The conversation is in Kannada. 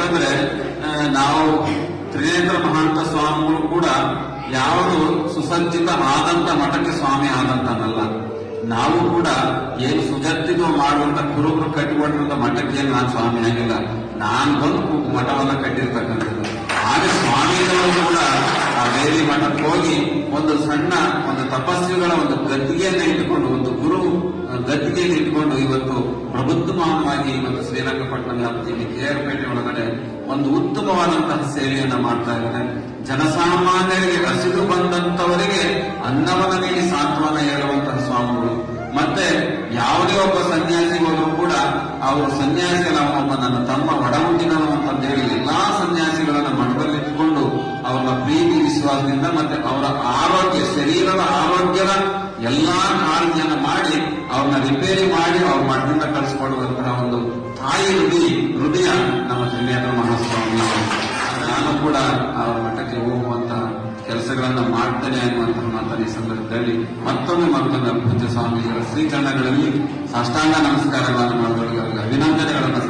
ಯಾಕಂದ್ರೆ ಆ, ನಾವು ತ್ರಿನೇತ್ರ ಮಹಾಂತ ಸ್ವಾಮಿಗಳು ಕೂಡ ಯಾವುದು ಸುಸಜ್ಜಿತ ಆದಂತ ಮಠಕ್ಕೆ ಸ್ವಾಮಿ ಆದಂತನಲ್ಲ. ನಾವು ಕೂಡ ಏನು ಸುಜತ್ತಿತ ಮಾಡುವಂತ ಕುರುಬರು ಕಟ್ಟಿಕೊಂಡಿರುವಂತ ಮಠಕ್ಕೆ ಏನು ನಾನು ಸ್ವಾಮಿ ಆಗಿಲ್ಲ. ನಾನು ಬಂದು ಮಠವನ್ನ ಕಟ್ಟಿರ್ತಕ್ಕಂಥದ್ದು. ಹಾಗೆ ಸ್ವಾಮಿಗಳು ಕೂಡ ಆ ದೇವಿ ಮಠಕ್ಕೆ ಹೋಗಿ ಒಂದು ಸಣ್ಣ ಒಂದು ತಪಸ್ವಿಗಳ ಒಂದು ಗದ್ದಿಗೆಯನ್ನು ಇಟ್ಟುಕೊಂಡು ಒಂದು ಗುರು ಗದ್ದಿಗೆಯನ್ನು ಇಟ್ಟುಕೊಂಡು ಇವತ್ತು ಪ್ರಭುತ್ವವಾಗಿ ಇವತ್ತು ಶ್ರೀರಂಗಪಟ್ಟಣ ವ್ಯಾಪ್ತಿಯಲ್ಲಿ ಕೇರಪೇಟೆ ಒಂದು ಉತ್ತಮವಾದಂತಹ ಸೇವೆಯನ್ನ ಮಾಡ್ತಾ ಇದ್ದಾರೆ. ಜನಸಾಮಾನ್ಯರಿಗೆ ಹಸಿದು ಬಂದಂತವರಿಗೆ ಅನ್ನವನ್ನ ನೀಡಿ ಸಾಂತ್ವನ ಹೇಳುವಂತಹ ಸ್ವಾಮಿಗಳು. ಮತ್ತೆ ಯಾವುದೇ ಒಬ್ಬ ಸನ್ಯಾಸಿ ಹೋದ್ರು ಕೂಡ ಅವರು ಸನ್ಯಾಸಿಗಳ ನನ್ನ ತಮ್ಮ ಒಡಹುಟ್ಟಿನವನು ಅಂತ ಹೇಳಿ ಎಲ್ಲಾ ಸನ್ಯಾಸಿಗಳನ್ನ ಮಠದಲ್ಲಿಟ್ಟುಕೊಂಡು ಅವರ ಪ್ರೀತಿ, ವಿಶ್ವಾಸದಿಂದ ಮತ್ತೆ ಅವರ ಆರೋಗ್ಯ, ಶರೀರದ ಆರೋಗ್ಯದ ಎಲ್ಲಾ ಕಾಳಜಿಯನ್ನು ಮಾಡಿ ಅವ್ರನ್ನ ರಿಪೇರಿ ಮಾಡಿ ಅವ್ರ ಮಠದಿಂದ ಕಳಿಸ್ಕೊಡುವಂತಹ ಒಂದು ತಾಯಿ ಹೃದಯ ಮಠಕ್ಕೆ ಹೋಗುವಂತಹ ಕೆಲಸಗಳನ್ನು ಮಾಡ್ತೇನೆ ಅನ್ನುವಂತಹ ಮಾತನ್ನ ಈ ಸಂದರ್ಭದಲ್ಲಿ ಮತ್ತೊಮ್ಮೆ ಮತ್ತೊಮ್ಮೆ ಪೂಜ್ಯ ಸ್ವಾಮಿಗಳ ಶ್ರೀಕರಣಗಳಲ್ಲಿ ಸಾಷ್ಟಾಂಗ ನಮಸ್ಕಾರಗಳನ್ನು ಅವರಿಗೆ ಅಭಿನಂದನೆಗಳನ್ನು